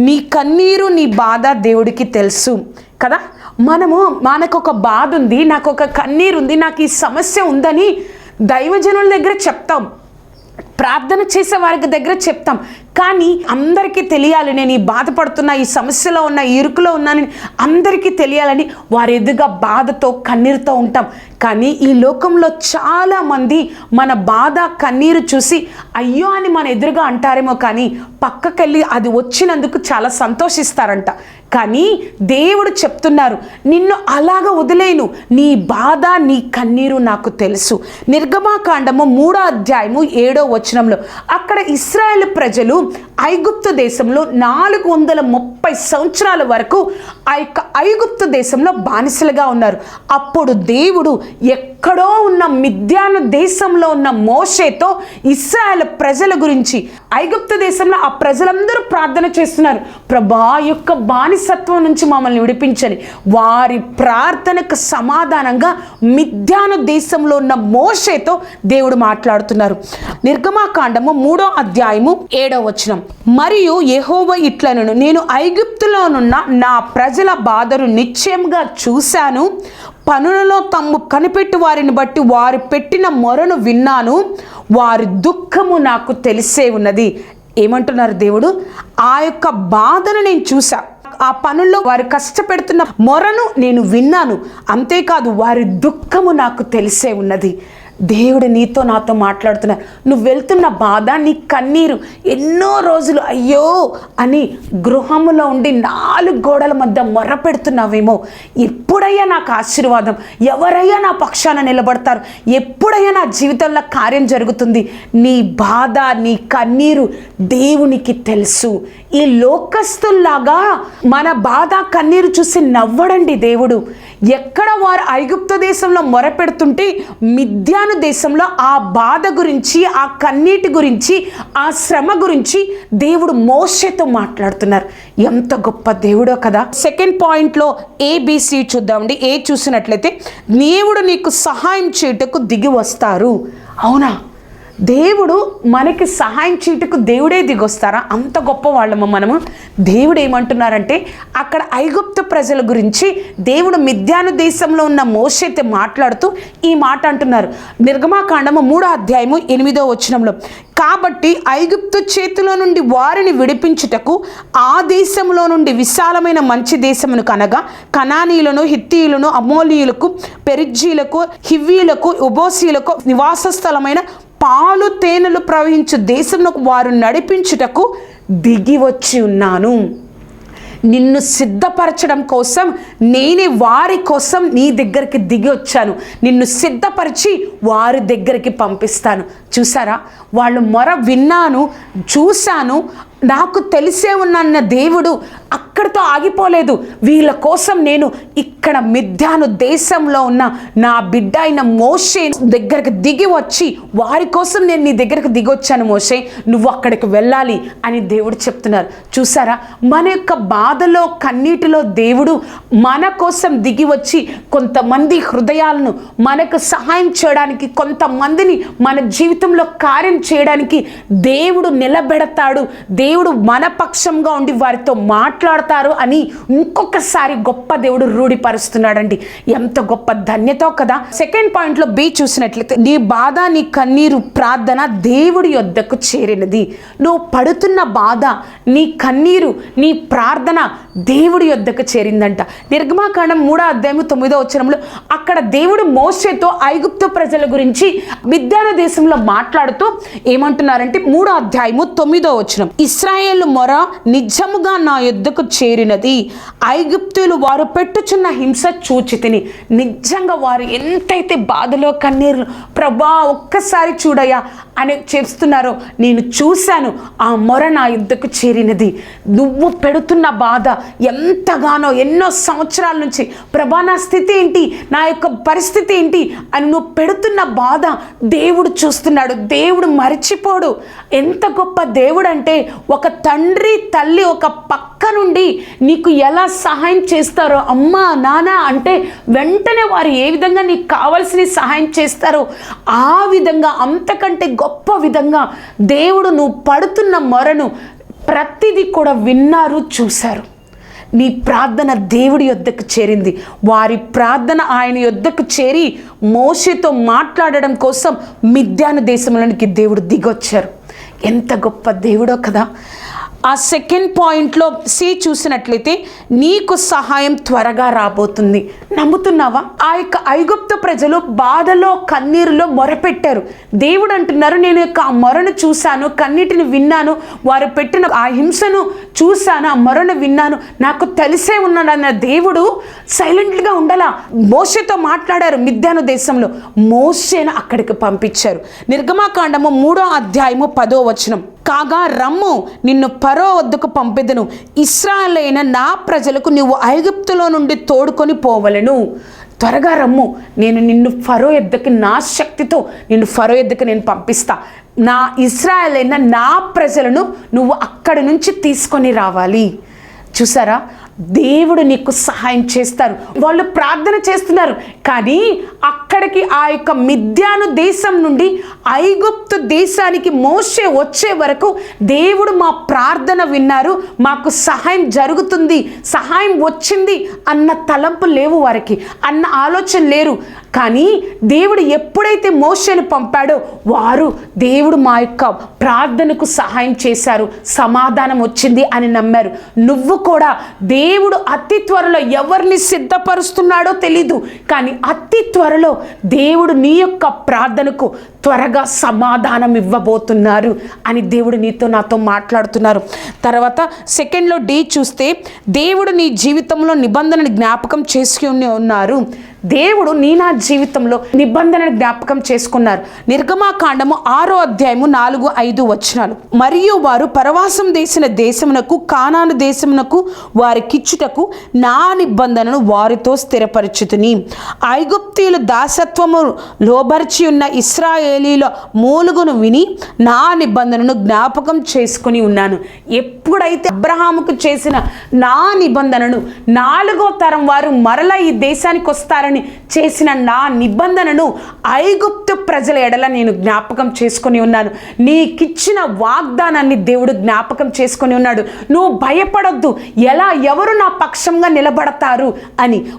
నీ కన్నీరు నీ బాధ దేవుడికి తెలుసు కదా? మనము మనకు ఒక బాధ ఉంది నాకు ఒక కన్నీరు ఉంది నాకు ఈ సమస్య ఉందని దైవజనుల దగ్గర చెప్తాం. ప్రార్థన చేసే వారికి దగ్గర చెప్తాం. కానీ అందరికీ తెలియాలి నేను ఈ బాధపడుతున్నా ఈ సమస్యలో ఉన్న ఇరుకులో ఉన్నానని అందరికీ తెలియాలని వారి ఎదుగా బాధతో కన్నీరుతో ఉంటాం. కానీ ఈ లోకంలో చాలామంది మన బాధ కన్నీరు చూసి అయ్యో అని మన ఎదురుగా అంటారేమో కానీ పక్కకెళ్ళి అది వచ్చినందుకు చాలా సంతోషిస్తారంట. కానీ దేవుడు చెప్తున్నారు నిన్ను అలాగ వదిలేను. నీ బాధ నీ కన్నీరు నాకు తెలుసు. నిర్గమాకాండము మూడో అధ్యాయము ఏడో వచనంలో అక్కడ ఇస్రాయేల్ ప్రజలు ఐగుప్తు దేశంలో నాలుగు వందల ముప్పై సంవత్సరాల వరకు ఆ యొక్క ఐగుప్తు దేశంలో బానిసలుగా ఉన్నారు. అప్పుడు దేవుడు ఎక్కడో ఉన్న మిథ్యాను దేశంలో ఉన్న మోషేతో ఇస్రాయల్ ప్రజల గురించి ఐగుప్తు దేశంలో ఆ ప్రజలందరూ ప్రార్థన చేస్తున్నారు. ప్రభా యొక్క బానిస బానిసత్వం నుంచి మమ్మల్ని విడిపించని వారి ప్రార్థనకు సమాధానంగా మిథ్యాను దేశంలో ఉన్న మోషేతో దేవుడు మాట్లాడుతున్నారు. నిర్గమాకాండము మూడో అధ్యాయము ఏడో వచనం. మరియు యహోవ ఇట్లనను నేను ఐగుప్తులోనున్న నా ప్రజల బాధను నిశ్చయంగా చూశాను. పనులలో తమ్ము కనిపెట్టి వారిని బట్టి వారు పెట్టిన మొరను విన్నాను. వారి దుఃఖము నాకు తెలిసే ఉన్నది. ఏమంటున్నారు దేవుడు? ఆ యొక్క బాధను నేను చూసా ఆ పనుల్లో వారు కష్టపెడుతున్న మొరను నేను విన్నాను. అంతేకాదు వారి దుఃఖము నాకు తెలిసే ఉన్నది. దేవుడు నీతో నాతో మాట్లాడుతున్నారు నువ్వు వెళ్తున్న బాధ నీ కన్నీరు ఎన్నో రోజులు అయ్యో అని గృహములో ఉండి నాలుగు గోడల మధ్య మొర పెడుతున్నావేమో ఎప్పుడయ్యా నాకు ఆశీర్వాదం? ఎవరయ్యా నా పక్షాన నిలబడతారు? ఎప్పుడయ్యా నా జీవితంలో కార్యం జరుగుతుంది? నీ బాధ నీ కన్నీరు దేవునికి తెలుసు. ఈ లోకస్తుల్లాగా మన బాధ కన్నీరు చూసి నవ్వడండి దేవుడు. ఎక్కడ వారు ఐగుప్త దేశంలో మొరపెడుతుంటే మిథ్యాను దేశంలో ఆ బాధ గురించి ఆ కన్నీటి గురించి ఆ శ్రమ గురించి దేవుడు మోసతో మాట్లాడుతున్నారు. ఎంత గొప్ప దేవుడో కదా. సెకండ్ పాయింట్లో ఏబిసి చూద్దామండి. ఏ చూసినట్లయితే దేవుడు నీకు సహాయం చేయుటకు దిగి వస్తారు. అవునా? దేవుడు మనకి సహాయం చీటుకు దేవుడే దిగొస్తారా? అంత గొప్ప వాళ్ళము మనము. దేవుడు ఏమంటున్నారంటే అక్కడ ఐగుప్తు ప్రజల గురించి దేవుడు మిథ్యాను దేశంలో ఉన్న మోషైతే మాట్లాడుతూ ఈ మాట అంటున్నారు. నిర్గమాకాండము మూడో అధ్యాయము ఎనిమిదో వచనంలో కాబట్టి ఐగుప్తు చేతిలో నుండి వారిని విడిపించుటకు ఆ దేశంలో నుండి విశాలమైన మంచి దేశమును కనగా కనానీయులను హిత్తీయులను అమోలీయులకు పెరిజ్జీలకు హివ్వీలకు ఉబోసీలకు నివాస స్థలమైన పాలు తేనెలు ప్రవహించు దేశంలో వారు నడిపించుటకు దిగి వచ్చి ఉన్నాను. నిన్ను సిద్ధపరచడం కోసం నేనే వారి కోసం నీ దగ్గరికి దిగి వచ్చాను. నిన్ను సిద్ధపరిచి వారి దగ్గరికి పంపిస్తాను. చూసారా? వాళ్ళు మొర విన్నాను చూశాను. నాకు తెలిసే ఉన్న దేవుడు అక్కడితో ఆగిపోలేదు. వీళ్ళ కోసం నేను ఇక్కడ మిథ్యాను దేశంలో ఉన్న నా బిడ్డ అయిన మోషే దగ్గరకు దిగి వచ్చి వారి కోసం నేను నీ దగ్గరకు దిగొచ్చాను మోషే. నువ్వు అక్కడికి వెళ్ళాలి అని దేవుడు చెప్తున్నారు. చూసారా? మన యొక్క బాధలో కన్నీటిలో దేవుడు మన కోసం దిగి వచ్చి కొంతమంది హృదయాలను మనకు సహాయం చేయడానికి కొంతమందిని మన జీవితంలో కార్యం చేయడానికి దేవుడు నిలబెడతాడు. దేవుడు మన పక్షంగా ఉండి వారితో మాట్లాడతారు అని ఇంకొకసారి గొప్ప దేవుడు రూఢిపరుస్తున్నాడండి. ఎంత గొప్ప ధన్యతో కదా. సెకండ్ పాయింట్లో బి చూసినట్లయితే నీ బాధ నీ కన్నీరు ప్రార్థన దేవుడి యొద్దకు చేరినది. నువ్వు పడుతున్న బాధ నీ కన్నీరు నీ ప్రార్థన దేవుడి యొద్దకు చేరిందంట. నిర్గమాకాండం మూడో అధ్యాయము తొమ్మిదో వచనంలో అక్కడ దేవుడు మోసేతో ఐగుప్తు ప్రజల గురించి విద్యాన దేశంలో మాట్లాడుతూ ఏమంటున్నారంటే మూడో అధ్యాయము తొమ్మిదో వచనం ఇస్రాయేల్ మొర నిజముగా నా యొద్దకు చేరినది? ఐగుప్తులు వారు పెట్టుచున్న హింస చూచితిని. నిజంగా వారు ఎంతైతే బాధలో కన్నీరు ప్రభా ఒక్కసారి చూడయ్యా అని చేస్తున్నారో నేను చూశాను ఆ మొర నా యుద్ధకు చేరినది. నువ్వు పెడుతున్న బాధ ఎంతగానో ఎన్నో సంవత్సరాల నుంచి ప్రభా నా స్థితి ఏంటి? నా యొక్క పరిస్థితి ఏంటి? అని నువ్వు పెడుతున్న బాధ దేవుడు చూస్తున్నాడు. దేవుడు మర్చిపోడు. ఎంత గొప్ప దేవుడు అంటే ఒక తండ్రి తల్లి ఒక పక్క నుండి నీకు ఎలా సహాయం చేస్తారో అమ్మా నాన్న అంటే వెంటనే వారు ఏ విధంగా నీకు కావలసిన సహాయం చేస్తారో ఆ విధంగా అంతకంటే గొప్ప విధంగా దేవుడు నువ్వు పడుతున్న మొరను ప్రతిదీ కూడా విన్నారు చూశారు. నీ ప్రార్థన దేవుడి యొద్దకు చేరింది. వారి ప్రార్థన ఆయన యొద్దకు చేరి మోషేతో మాట్లాడడం కోసం మిథ్యాను దేశంలోనికి దేవుడు దిగొచ్చారు. ఎంత గొప్ప దేవుడో కదా. ఆ సెకండ్ పాయింట్లో సి చూసినట్లయితే నీకు సహాయం త్వరగా రాబోతుంది. నమ్ముతున్నావా? ఆ యొక్క ఐగుప్తు ప్రజలు బాధలో కన్నీరులో మొరపెట్టారు. దేవుడు అంటున్నారు నేను యొక్క ఆ మొరను చూశాను కన్నీటిని విన్నాను వారు పెట్టిన ఆ హింసను చూశాను ఆ మొరను విన్నాను. నాకు తెలిసే ఉన్నాడన్న దేవుడు సైలెంట్గా ఉండాలా? మోషేతో మాట్లాడారు మిథ్యాను దేశంలో. మోషేను అక్కడికి పంపించారు. నిర్గమాకాండము మూడో అధ్యాయము పదో వచనం. కాగా రమ్ము నిన్ను పరో వద్దకు పంపెదను. ఇస్రాయలైన నా ప్రజలకు నువ్వు ఐగుప్తులో నుండి తోడుకొని పోవలను. త్వరగా రమ్ము నేను నిన్ను ఫరో ఎద్దకి నా శక్తితో నిన్ను ఫరో ఎద్దకి నేను పంపిస్తా. నా ఇస్రాయల్ అయిన నా ప్రజలను నువ్వు అక్కడి నుంచి తీసుకొని రావాలి. చూసారా? దేవుడు నీకు సహాయం చేస్తారు. వాళ్ళు ప్రార్థన చేస్తున్నారు. కానీ అక్కడికి ఆ యొక్క మిథ్యాను దేశం నుండి ఐగుప్తు దేశానికి మోసే వచ్చే వరకు దేవుడు మా ప్రార్థన విన్నారు. మాకు సహాయం జరుగుతుంది. సహాయం వచ్చింది అన్న తలంపు లేవు వారికి. అన్న ఆలోచన లేరు. కానీ దేవుడు ఎప్పుడైతే మోషేను పంపాడో వారు దేవుడు మా యొక్క ప్రార్థనకు సహాయం చేశారు. సమాధానం వచ్చింది అని నమ్మారు. నువ్వు కూడా దేవుడు అతి త్వరలో ఎవరిని సిద్ధపరుస్తున్నాడో తెలీదు. కానీ అతి త్వరలో దేవుడు నీ యొక్క ప్రార్థనకు త్వరగా సమాధానం ఇవ్వబోతున్నారు అని దేవుడు నీతో నాతో మాట్లాడుతున్నారు. తర్వాత సెకండ్లో డి చూస్తే దేవుడు నీ జీవితంలో నిబంధనని జ్ఞాపకం చేసుకుని ఉన్నారు. దేవుడు నీ నా జీవితంలో నిబంధనను జ్ఞాపకం చేసుకున్నారు. నిర్గమాకాండము ఆరో అధ్యాయము నాలుగు ఐదు వచనాలు. మరియు వారు పరవాసం చేసిన దేశమునకు కానాను దేశమునకు వారికిచ్చుటకు నా నిబంధనను వారితో స్థిరపరచుతుని. ఐగుప్తీయుల దాసత్వము లోబర్చి ఉన్న ఇస్రాయేలీల మూలుగును విని నా నిబంధనను జ్ఞాపకం చేసుకుని ఉన్నాను. ఎప్పుడైతే అబ్రహాముకు చేసిన నా నిబంధనను నాలుగో తరం వారు మరలా ఈ దేశానికి వస్తారని చేసిన నా నిబంధనను ఐగుప్తు ప్రజల ఎడల నేను జ్ఞాపకం చేసుకొని ఉన్నాను. నీకిచ్చిన వాగ్దానాన్ని దేవుడు జ్ఞాపకం చేసుకొని ఉన్నాడు. నువ్వు భయపడొద్దు. ఎలా ఎవరు నా పక్షంగా నిలబడతారు అని